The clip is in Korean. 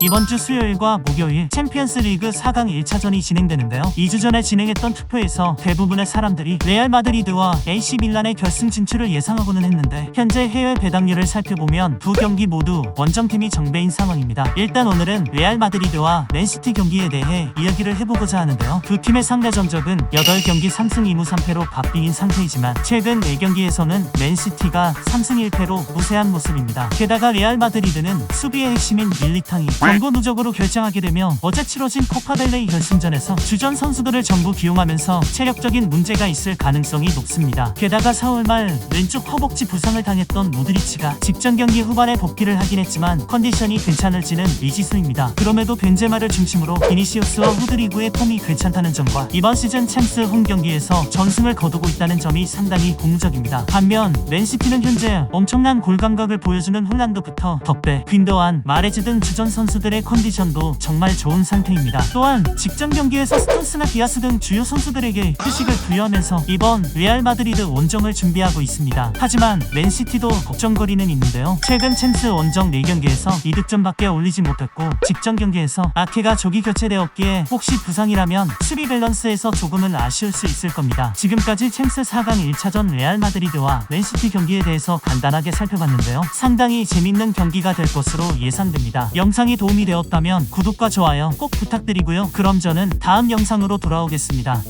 이번 주 수요일과 목요일 챔피언스 리그 4강 1차전이 진행되는데요. 2주 전에 진행했던 투표에서 대부분의 사람들이 레알 마드리드와 AC 밀란의 결승 진출을 예상하고는 했는데 현재 해외 배당률을 살펴보면 두 경기 모두 원정팀이 정배인 상황입니다. 일단 오늘은 레알 마드리드와 맨시티 경기에 대해 이야기를 해보고자 하는데요. 두 팀의 상대 전적은 8경기 3승 2무 3패로 밥빙인 상태이지만 최근 4경기에서는 맨시티가 3승 1패로 무세한 모습입니다. 게다가 레알 마드리드는 수비의 핵심인 밀리탕이 경고 누적으로 결정하게 되며 어제 치러진 코파델레이 결승전에서 주전 선수들을 전부 기용하면서 체력적인 문제가 있을 가능성이 높습니다. 게다가 4월 말 왼쪽 허벅지 부상을 당했던 모드리치가 직전 경기 후반에 복귀를 하긴 했지만 컨디션이 괜찮을지는 미지수입니다. 그럼에도 벤제마를 중심으로 비니시우스와 후드리구의 폼이 괜찮다는 점과 이번 시즌 챔스 홈 경기에서 전승을 거두고 있다는 점이 상당히 고무적입니다. 반면 맨시티는 현재 엄청난 골 감각을 보여주는 홀란드부터 덕배, 빈더안, 마레즈 등 주전 선수 들의 컨디션도 정말 좋은 상태입니다. 또한 직전 경기에서 스톤스나 디아스 등 주요 선수들에게 휴식을 부여하면서 이번 레알 마드리드 원정을 준비하고 있습니다. 하지만 맨시티도 걱정거리는 있는데요. 최근 챔스 원정 4경기에서 2득점밖에 올리지 못했고 직전 경기에서 아케가 조기 교체되었기에 혹시 부상이라면 수비 밸런스에서 조금은 아쉬울 수 있을 겁니다. 지금까지 챔스 4강 1차전 레알 마드리드와 맨시티 경기에 대해서 간단하게 살펴봤는데요. 상당히 재밌는 경기가 될 것으로 예상됩니다. 영상이 도움이 되었다면 구독과 좋아요 꼭 부탁드리고요. 그럼 저는 다음 영상으로 돌아오겠습니다.